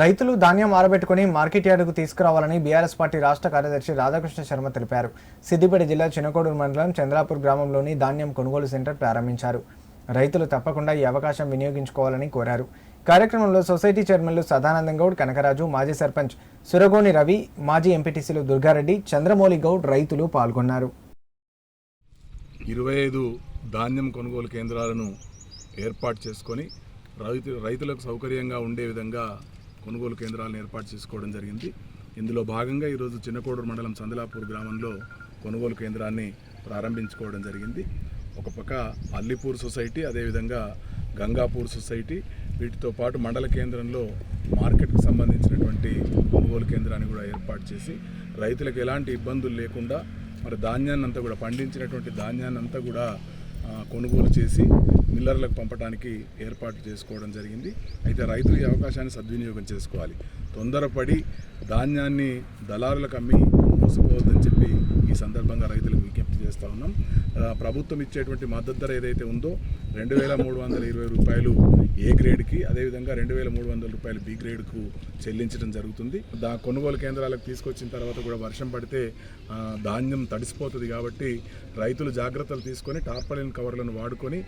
రైతులు ధాన్యం ఆరబెట్టుకుని మార్కెట్ యార్డుకు తీసుకురావాలని బీఆర్ఎస్ పార్టీ రాష్ట్ర కార్యదర్శి రాధాకృష్ణ శర్మ తెలిపారు. సిద్దిపేట జిల్లా చినకోడూరు మండలం చంద్రాపూర్ గ్రామంలోని ధాన్యం కొనుగోలు సెంటర్ ప్రారంభించారు. రైతులు తప్పకుండా ఈ అవకాశం వినియోగించుకోవాలని కోరారు. కార్యక్రమంలో సొసైటీ చైర్మన్లు సదానందం గౌడ్ కనకరాజు మాజీ సర్పంచ్ సురగోని రవి మాజీ ఎంపీటీసీలు దుర్గారెడ్డి చంద్రమౌళి గౌడ్ రైతులు పాల్గొన్నారు. ఇరవై ఐదు ధాన్యం కొనుగోలు కేంద్రాలను ఏర్పాటు చేసుకొని రైతు రైతులకు సౌకర్యంగా ఉండే విధంగా కొనుగోలు కేంద్రాలను ఏర్పాటు చేసుకోవడం జరిగింది. ఇందులో భాగంగా ఈరోజు చిన్నకోడూరు మండలం సందలాపూర్ గ్రామంలో కొనుగోలు కేంద్రాన్ని ప్రారంభించుకోవడం జరిగింది. ఒక పక్క అల్లిపూర్ సొసైటీ అదేవిధంగా గంగాపూర్ సొసైటీ వీటితో పాటు మండల కేంద్రంలో మార్కెట్కు సంబంధించినటువంటి కొనుగోలు కేంద్రాన్ని కూడా ఏర్పాటు చేసి రైతులకు ఎలాంటి ఇబ్బందులు లేకుండా మరి ధాన్యాన్ని అంతా కూడా పండించినటువంటి ధాన్యాన్ని అంతా కూడా కొనుగోలు చేసి మిల్లర్లకు పంపడానికి ఏర్పాటు చేసుకోవడం జరిగింది. అయితే రైతులు ఈ అవకాశాన్ని సద్వినియోగం చేసుకోవాలి. తొందరపడి ధాన్యాన్ని దళారులకు అమ్మి మోసపోవద్దని చెప్పి ఈ సందర్భంగా రైతులకు విజ్ఞప్తి చేస్తూ ఉన్నాం. ప్రభుత్వం ఇచ్చేటువంటి మద్దతు ధర ఏదైతే ఉందో రెండు వేల మూడు వందల ఇరవై రూపాయలు ఏ గ్రేడ్కి అదేవిధంగా రెండు వేల మూడు వందల రూపాయలు బి గ్రేడ్కు చెల్లించడం జరుగుతుంది. దా కొనుగోలు కేంద్రాలకు తీసుకొచ్చిన తర్వాత కూడా వర్షం పడితే ధాన్యం తడిసిపోతుంది కాబట్టి రైతులు జాగ్రత్తలు తీసుకొని టార్పలిన్ కవర్లను వాడుకొని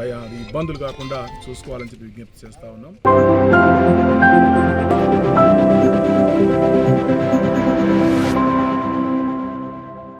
అది ఇబ్బందులు కాకుండా చూసుకోవాలని చెప్పి విజ్ఞప్తి చేస్తూ ఉన్నాం.